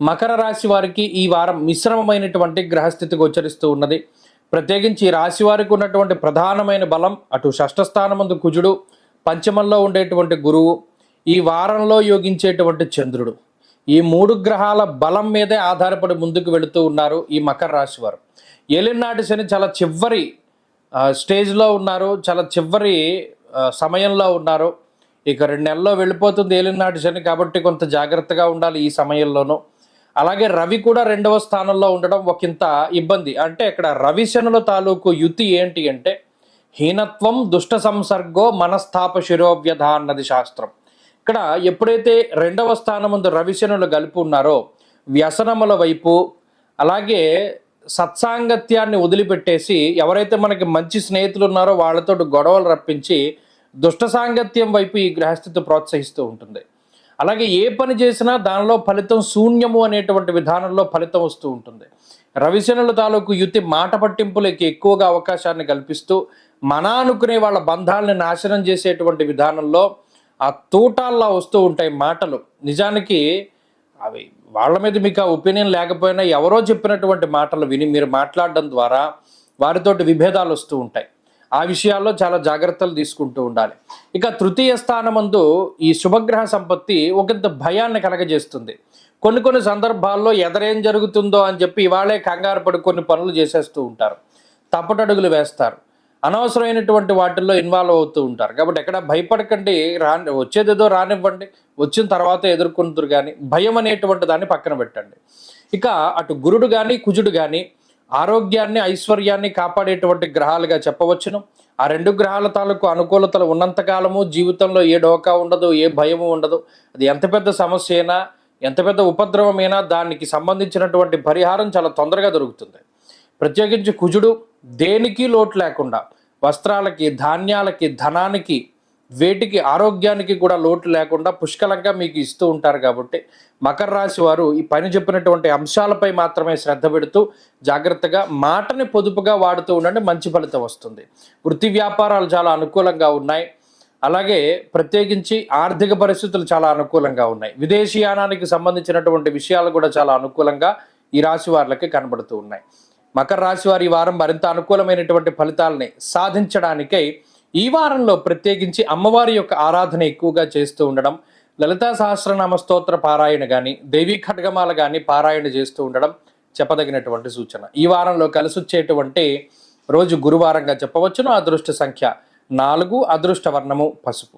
మకర రాశి వారికి ఈ వారం మిశ్రమమైనటువంటి గ్రహస్థితి గోచరిస్తూ ఉన్నది. ప్రత్యేకించి ఈ రాశి వారికి ఉన్నటువంటి ప్రధానమైన బలం అటు షష్ఠస్థానమందు కుజుడు పంచమంలో ఉండేటువంటి గురువు ఈ వారంలో యోగించేటువంటి చంద్రుడు. ఈ మూడు గ్రహాల బలం మీదే ఆధారపడి ముందుకు వెళుతూ ఉన్నారు ఈ మకర రాశి వారు. ఏలినాటి శని చాలా చివరి స్టేజ్లో ఉన్నారు చాలా చివరి సమయంలో ఉన్నారు. ఇక రెండు నెలల్లో వెళ్ళిపోతుంది ఏలినాటి శని కాబట్టి కొంత జాగ్రత్తగా ఉండాలి ఈ సమయంలోనూ. అలాగే రవి కూడా రెండవ స్థానంలో ఉండడం ఒకంత ఇబ్బంది. అంటే ఇక్కడ రవిశనుల తాలూకు యుతి ఏంటి అంటే హీనత్వం దుష్ట సంసర్గో మనస్థాప శిరోవ్యధ అన్నది శాస్త్రం. ఇక్కడ ఎప్పుడైతే రెండవ స్థానం ముందు రవిశనులు కలిపి ఉన్నారో వ్యసనముల వైపు అలాగే సత్సాంగత్యాన్ని వదిలిపెట్టేసి ఎవరైతే మనకి మంచి స్నేహితులు ఉన్నారో వాళ్ళతో గొడవలు రప్పించి దుష్ట సాంగత్యం వైపు ఈ గ్రహస్థితి ప్రోత్సహిస్తూ ఉంటుంది. అలాగే ఏ పని చేసినా దానిలో ఫలితం శూన్యము అనేటువంటి విధానంలో ఫలితం వస్తూ ఉంటుంది. రవిశనుల తాలూకు యుతి మాట పట్టింపులకి ఎక్కువగా అవకాశాన్ని కల్పిస్తూ మన అనుకునే వాళ్ళ బంధాలని నాశనం చేసేటువంటి విధానంలో ఆ తూటాల్లా వస్తూ ఉంటాయి మాటలు. నిజానికి అవి వాళ్ళ మీద మీకు ఆ ఒపీనియన్ లేకపోయినా ఎవరో చెప్పినటువంటి మాటలు విని మీరు మాట్లాడడం ద్వారా వారితోటి విభేదాలు వస్తూ ఉంటాయి. ఆ విషయాల్లో చాలా జాగ్రత్తలు తీసుకుంటూ ఉండాలి. ఇక తృతీయ స్థానమందు ఈ శుభగ్రహ సంపత్తి ఒకంత భయాన్ని కలగజేస్తుంది. కొన్ని కొన్ని సందర్భాల్లో ఎదరేం జరుగుతుందో అని చెప్పి ఇవాళే కంగారు పడి కొన్ని పనులు చేసేస్తూ ఉంటారు. తప్పటడుగులు వేస్తారు. అనవసరమైనటువంటి వాటిల్లో ఇన్వాల్వ్ అవుతూ ఉంటారు. కాబట్టి ఎక్కడ భయపడకండి రా వచ్చేదేదో రానివ్వండి వచ్చిన తర్వాత ఎదుర్కొంటారు కానీ భయం అనేటువంటి దాన్ని పక్కన పెట్టండి. ఇక అటు గురుడు కానీ కుజుడు కానీ ఆరోగ్యాన్ని ఐశ్వర్యాన్ని కాపాడేటువంటి గ్రహాలుగా చెప్పవచ్చును. ఆ రెండు గ్రహాల తాలూకు అనుకూలతలు ఉన్నంతకాలము జీవితంలో ఏ డోకా ఉండదు ఏ భయము ఉండదు. అది ఎంత పెద్ద సమస్య అయినా ఎంత పెద్ద ఉపద్రవమైనా దానికి సంబంధించినటువంటి పరిహారం చాలా తొందరగా దొరుకుతుంది. ప్రత్యేకించి కుజుడు దేనికి లోటు లేకుండా వస్త్రాలకి ధాన్యాలకి ధనానికి వేటికి ఆరోగ్యానికి కూడా లోటు లేకుండా పుష్కలంగా మీకు ఇస్తూ ఉంటారు కాబట్టి మకర రాశి వారు ఈ పైన చెప్పినటువంటి అంశాలపై మాత్రమే శ్రద్ధ పెడుతూ జాగ్రత్తగా మాటని పొదుపుగా వాడుతూ ఉండండి మంచి ఫలితం వస్తుంది. వృత్తి వ్యాపారాలు చాలా అనుకూలంగా ఉన్నాయి. అలాగే ప్రత్యేకించి ఆర్థిక పరిస్థితులు చాలా అనుకూలంగా ఉన్నాయి. విదేశీయానానికి సంబంధించినటువంటి విషయాలు కూడా చాలా అనుకూలంగా ఈ రాశి వారికి కనబడుతూ ఉన్నాయి. మకర రాశి వారి వారం మరింత అనుకూలమైనటువంటి ఫలితాలని సాధించడానికై ఈ వారంలో ప్రత్యేకించి అమ్మవారి యొక్క ఆరాధన ఎక్కువగా చేస్తూ ఉండడం లలితా సహస్రనామ స్తోత్ర పారాయణ కానీ దేవీ ఖడ్గమాల కానీ పారాయణ చేస్తూ ఉండడం చెప్పదగినటువంటి సూచన. ఈ వారంలో కలిసి వచ్చేటువంటి రోజు గురువారంగా చెప్పవచ్చును అదృష్ట సంఖ్య నాలుగు అదృష్ట వర్ణము పసుపు.